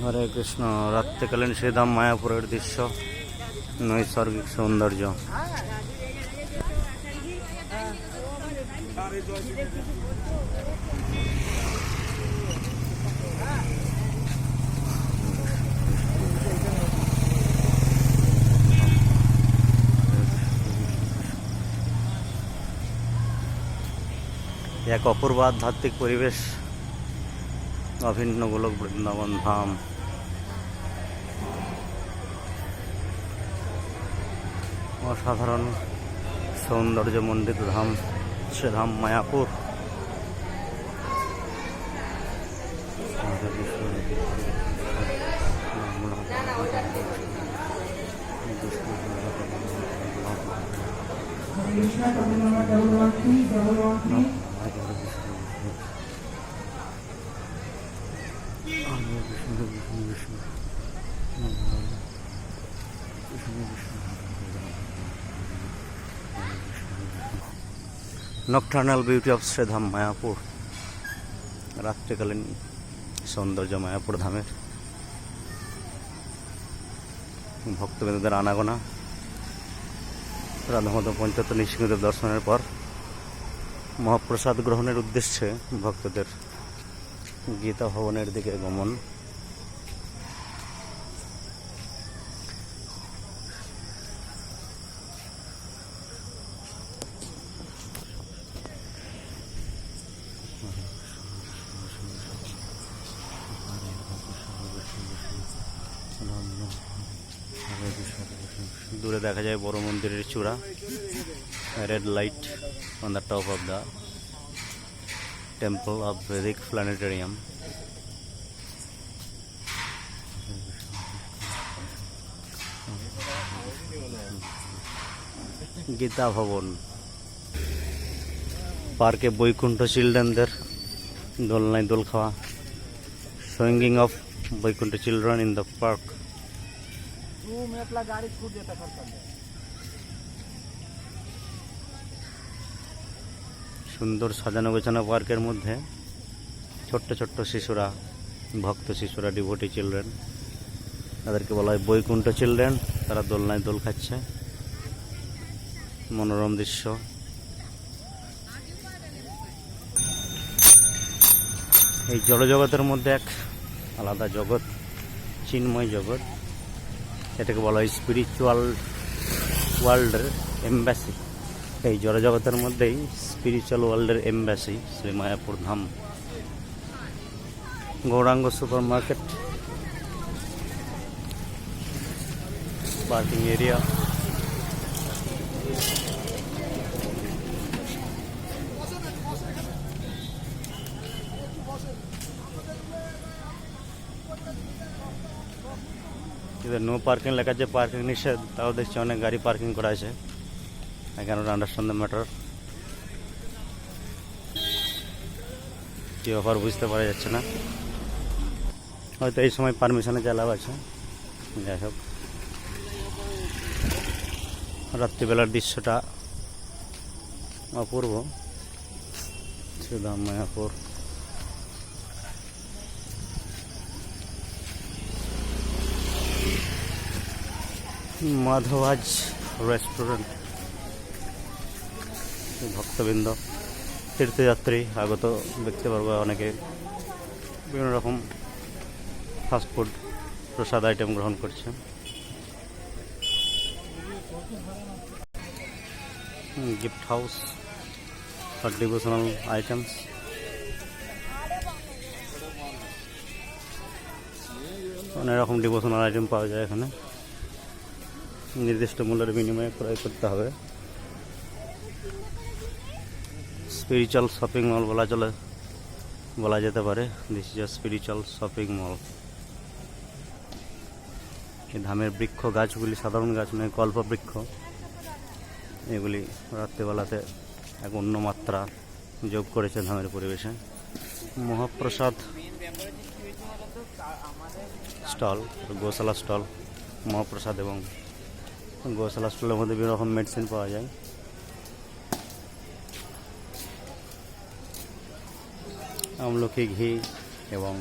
হরে কৃষ্ণ রাত্রিকালীন শ্রীধাম মায়াপুরের দৃশ্য নৈসর্গিক সৌন্দর্য। এক অপূর্ব আধ্যাত্মিক পরিবেশ অভিন্ন গোলক বৃন্দাবন ধাম। অসাধারণ সৌন্দর্য মণ্ডিত ধাম সে ধাম Mayapur. Krishna Kavirama Gauravanti Gauravanti nocturnal beauty of Sridham Mayapur রাত্রিকালীন সৌন্দর্য মায়াপুর ধামের ভক্তবৃন্দদের আনাগোনা রাধামত পঞ্চায়েত নৃসিংহদেব দর্শনের পর মহাপ্রসাদ গ্রহণের উদ্দেশ্যে ভক্তদের গীতা ভবনের দিকে গমন দূরে দেখা যায় বড় মন্দিরের চূড়া। Red light on the top of the temple of Vedic planetarium Gita Bhavan. পার্কে বৈকুণ্ঠ চিলড্রেনদের দোলনায় দোল খাওয়া। Swinging of Vaikuntha children in the park room એટલા ગાડી છૂટ જતા ખર્ચા সুন্দর সাজানো গোছানো পার্কের মধ্যে ছোট্ট ছোট্ট শিশুরা, ভক্ত শিশুরা ডিভোটি চিলড্রেন তাদেরকে বলা হয় বৈকুণ্ঠ চিলড্রেন তারা দোলনায় দোল খাচ্ছে। মনোরম দৃশ্য। এই জড়জগতের মধ্যে এক আলাদা জগৎ, চিন্ময় জগৎ। এটাকে বলা হয় স্পিরিচুয়াল ওয়ার্ল্ডের এম্বাসি এই জড়জগতের মধ্যেই স্পিরিচুয়াল ওয়ার্ল্ডের embassy Shri Mayapur Dham. Gauranga super market parking area. এদের নো পার্কিং লেখা যে পার্কিং নিষেধ, তাও দেখছি অনেক গাড়ি পার্কিং করা আছে। I cannot understand the matter. কি ব্যাপার বুঝতে পারা যাচ্ছে না। হয়তো এই সময় পারমিশনে চালাও আছে। যাই হোক। রাত্রিবেলার দৃশ্যটা অপূর্ব। শ্রীধাম মায়াপুর। মাধবাজ রেস্টুরেন্ট। ভক্তবৃন্দ, তীর্থযাত্রী আগত ব্যক্তিবর্গ, অনেকে বিভিন্ন রকম ফাস্টফুড প্রসাদ আইটেম গ্রহণ করছে। গিফট হাউস ডিভোশনাল আইটেমস অনেক রকম ডিভোশনাল আইটেম পাওয়া যায় এখানে। নির্দিষ্ট মূল্যের বিনিময়ে ক্রয় করতে হবে। স্পিরিচুয়াল শপিং মল বলা চলে, বলা যেতে পারে। This is spiritual shopping mall এই ধামের বৃক্ষ গাছগুলি সাধারণ গাছ নয় কল্প বৃক্ষ। এগুলি রাত্রিবেলাতে এক অন্য মাত্রা যোগ করেছে ধামের পরিবেশে। মহাপ্রসাদ স্টল, গোশালা স্টল, মহাপ্রসাদ এবং গোশালা স্টলের মধ্যে বিভিন্ন রকম মেডিসিন পাওয়া যায়। আমলকি ঘি এবং